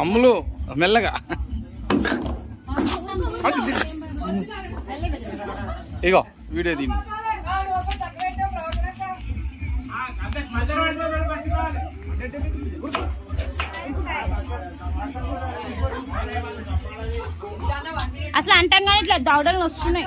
అమ్ములు మెల్లగా. ఇగో వీడియో దీన్ని. అసలు అంటాం కానీ ఇట్లా దవడలు వస్తున్నాయి.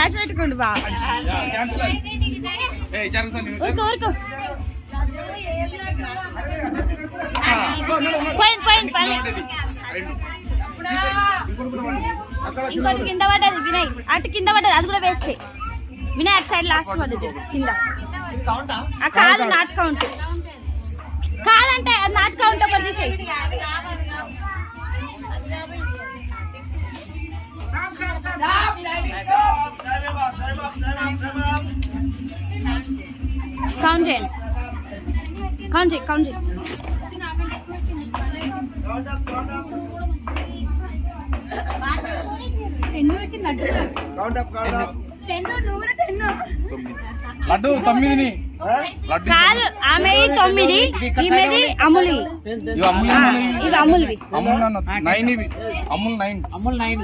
బంగారం పెట్టుకోండి బావ పోయింది పోయింది పోయింది ఇంకోటి కింద పడ్డది వినయ్. అటు కింద పడ్డది అది కూడా వేస్ట్ వినయ్ అటు సైడ్ లాస్ట్ పడ్డది కింద. కాదు నాట్ కౌంట్ కాదంటే నాట్ కౌంట్ ఒకటి కౌంట్ చేయండి కౌంట్ చేయి కౌంట్ చేయి లడ్డు తొమ్మిదిని కాదు ఆమె తొమ్మిది ఈమెది అమూలి ఇవి అమూల్వి నైన్ ఇవి అమ్ములు నైన్ అమ్ముల్ నైన్